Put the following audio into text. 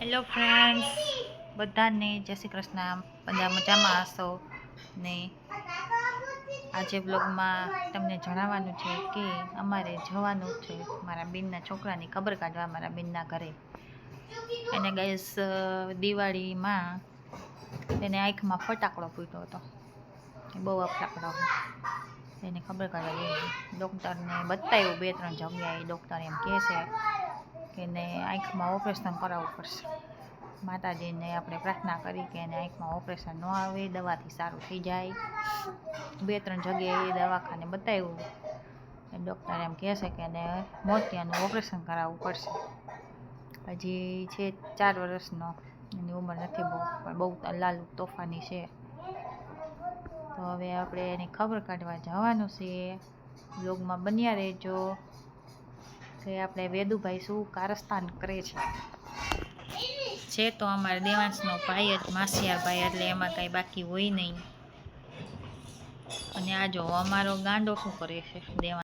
Hello friends બધાને જય શ્રી કૃષ્ણ. બધા મજામાં હશો? ને આજે બ્લોગમાં તમને જણાવવાનું છે કે અમારે જવાનું છે મારા બેનના છોકરાની ખબર કાઢવા મારા બેનના ઘરે. એને ગેસ દિવાળીમાં તેને આંખમાં ફટાકડો ફૂટ્યો હતો. એ બહુ ફટાકડો એને ખબર કાઢવા ગઈ. ડૉક્ટરને બતાવ્યું બે ત્રણ જગ્યાએ ડૉક્ટર એમ કહે છે. કે એને આંખમાં ઓપરેશન કરાવવું પડશે. માતાજીને આપણે પ્રાર્થના કરી કે એને આંખમાં ઓપરેશન ન આવે, દવાથી સારું થઈ જાય. બે ત્રણ જગ્યાએ દવાખાને બતાવ્યું. ડૉક્ટર એમ કહે છે કે એને મોતિયાનું ઓપરેશન કરાવવું પડશે. હજી છે ચાર વર્ષનો, એની ઉંમર નથી બહુ, પણ બહુ લાલુ તોફાની છે. તો હવે આપણે એની ખબર કાઢવા જવાનું છે. બ્લોગમાં બન્યા રહેજો. કે આપણે વેદુભાઈ શું કારસ્તાન કરે છે? છે તો અમારા દેવાંશનો ભાઈ જ માસિયાર ભાઈ એટલે એમાં કાંઈ બાકી હોય નહીં. અને આ જો અમારો ગાંડો શું કરે છે, દેવાંશ?